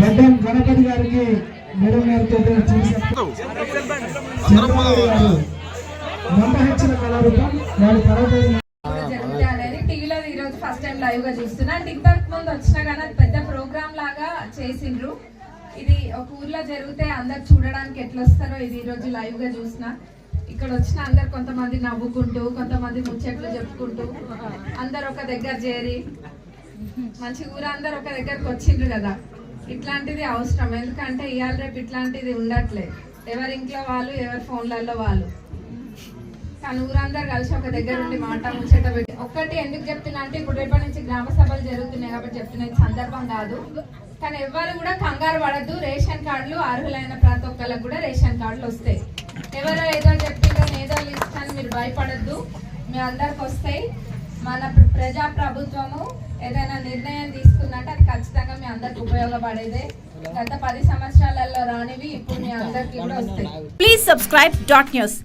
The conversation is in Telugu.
గడ్డం గణపతి గారికి మేడం గారితో కళారూపం వారి ఫస్ట్ టైం లైవ్గా చూస్తున్నా. అంటే ఇంతకు ముందు వచ్చినా కానీ అది పెద్ద ప్రోగ్రామ్ లాగా చేసిండ్రు. ఇది ఒక ఊర్లో జరిగితే అందరు చూడడానికి ఎట్లా వస్తారో ఇది ఈ రోజు లైవ్గా చూసిన. ఇక్కడ వచ్చిన అందరు కొంతమంది నవ్వుకుంటూ కొంతమంది ముచ్చట్లు చెప్పుకుంటూ అందరు ఒక దగ్గర చేరి మంచి ఊరందరూ ఒక దగ్గరకు వచ్చిండ్రు కదా. ఇట్లాంటిది అవసరం. ఎందుకంటే ఇవాళ రేపు ఇట్లాంటిది ఉండట్లేదు ఎవరి ఇంట్లో వాళ్ళు ఎవరి ఫోన్లలో వాళ్ళు. కానీ ఊరందరూ కలిసి ఒక దగ్గర ఉండి మాట ముచ్చట పెట్టి ఒక్కటి ఎందుకు చెప్తున్నా అంటే ఇప్పుడు రేపటి నుంచి గ్రామ సభలు జరుగుతున్నాయి కాబట్టి చెప్తున్న సందర్భం కాదు. కానీ ఎవరు కూడా కంగారు పడద్దు. రేషన్ కార్డులు అర్హులైన ప్రతి ఒక్కరికి కూడా రేషన్ కార్డులు వస్తాయి. ఎవరో ఏదో చెప్పిందో ఏదో ఇస్తాను మీరు భయపడద్దు. మీ అందరికి వస్తాయి. మన ప్రజా ప్రభుత్వము ఏదైనా నిర్ణయం తీసుకున్నట్టు అది ఖచ్చితంగా మీ అందరికి ఉపయోగపడేదే. గత పది సంవత్సరాలలో రానివి ఇప్పుడు మీ అందరికి కూడా వస్తాయి. Please subscribe dot news